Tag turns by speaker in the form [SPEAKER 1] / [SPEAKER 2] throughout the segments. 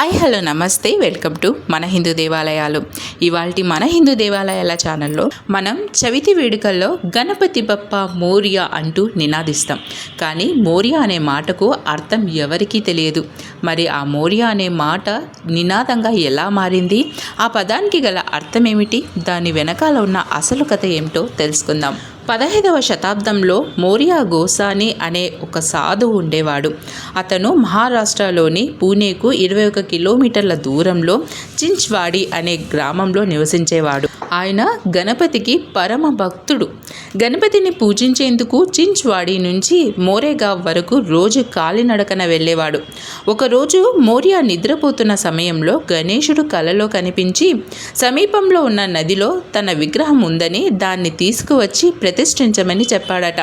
[SPEAKER 1] Hi hello నమస్తే welcome to మన హిందూ దేవాలయాలు. ఇవాళ మన హిందూ దేవాలయాల ఛానల్లో మనం చవితి వేడుకల్లో గణపతి బప్ప మోరియా అంటూ నినాదిస్తాం. కానీ మోరియా అనే మాటకు అర్థం ఎవరికీ తెలియదు. మరి ఆ మోరియా అనే మాట నినాదంగా ఎలా మారింది? ఆ పదానికి గల అర్థం ఏమిటి దాని వెనకాల ఉన్న అసలు కథ ఏమిటో తెలుసుకుందాం. పదహైదవ శతాబ్దంలో మోరియా గోసాని అనే ఒక సాధు ఉండేవాడు. అతను మహారాష్ట్రలోని పూణేకు ఇరవై ఒక కిలోమీటర్ల దూరంలో చించ్వాడి అనే గ్రామంలో నివసించేవాడు. ఆయన గణపతికి పరమ భక్తుడు. గణపతిని పూజించేందుకు చించ్వాడి నుంచి మోరేగావ్ వరకు రోజు కాలినడకన వెళ్ళేవాడు. ఒకరోజు మోరియా నిద్రపోతున్న సమయంలో గణేశుడు కలలో కనిపించి సమీపంలో ఉన్న నదిలో తన విగ్రహం ఉందని దాన్ని తీసుకువచ్చి ప్రతిష్ఠించమని చెప్పాడట.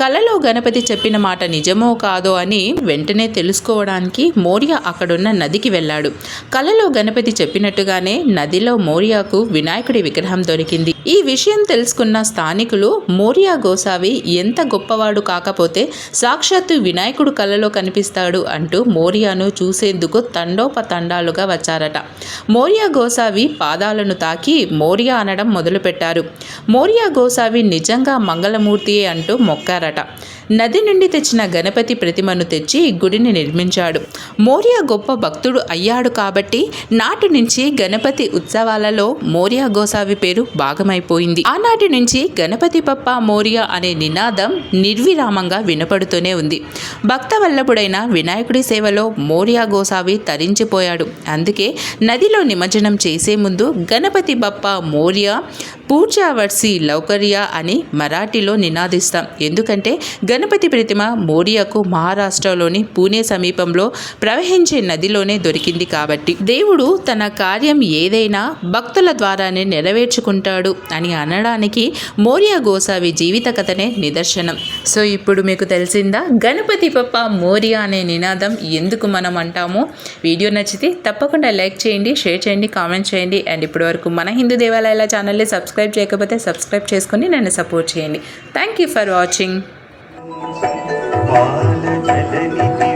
[SPEAKER 1] కలలో గణపతి చెప్పిన మాట నిజమో కాదో అని వెంటనే తెలుసుకోవడానికి మోరియా అక్కడున్న నదికి వెళ్ళాడు. కలలో గణపతి చెప్పినట్టుగానే నదిలో మోరియాకు వినాయకుడి విగ్రహం దొరికింది. ఈ విషయం తెలుసుకున్న స్థానికులు మోరియా గోసావి ఎంత గొప్పవాడు కాకపోతే సాక్షాత్తు వినాయకుడు కలలో కనిపిస్తాడు అంటూ మోరియాను చూసేందుకు తండోపతండాలుగా వచ్చారట. మోరియా గోసావి పాదాలను తాకి మోరియా అనడం మొదలుపెట్టారు. మోరియా గోసావి నిజంగా మంగళమూర్తియే అంటూ మొక్కారట. నది నుండి తెచ్చిన గణపతి ప్రతిమను తెచ్చి గుడిని నిర్మించాడు. మోరియా గొప్ప భక్తుడు అయ్యాడు కాబట్టి నాటి నుంచి గణపతి ఉత్సవాలలో మోరియా గోసావి పేరు భాగమైపోయింది. ఆనాటి నుంచి గణపతి పప్ప మోరియా అనే నినాదం నిర్విరామంగా వినపడుతూనే ఉంది. భక్త వల్లభుడైన వినాయకుడి సేవలో మోరియా గోసావి తరించిపోయాడు. అందుకే నదిలో నిమజ్జనం చేసే ముందు గణపతి బప్ప మోరియా పూజావర్సి లౌకర్య అని మరాఠీలో నినాదిస్తాం. ఎందుకంటే గణపతి ప్రతిమ మోరియాకు మహారాష్ట్రలోని పూణే సమీపంలో ప్రవహించే నదిలోనే దొరికింది కాబట్టి దేవుడు తన కార్యం ఏదైనా భక్తుల ద్వారానే నెరవేర్చుకుంటాడు అని అనడానికి మోరియా గోసావి జీవిత కథనే నిదర్శనం. సో ఇప్పుడు మీకు తెలిసిందా గణపతి పప్ప మోరియా అనే నినాదం ఎందుకు మనం అంటామో? వీడియో నచ్చితే తప్పకుండా లైక్ చేయండి షేర్ చేయండి కామెంట్ చేయండి. అండ్ ఇప్పటివరకు మన హిందూ దేవాలయాల ఛానల్ని సబ్స్క్రైబ్ చేయకపోతే సబ్స్క్రైబ్ చేసుకొని నన్ను సపోర్ట్ చేయండి. Thank you for watching.
[SPEAKER 2] बालजलनिधि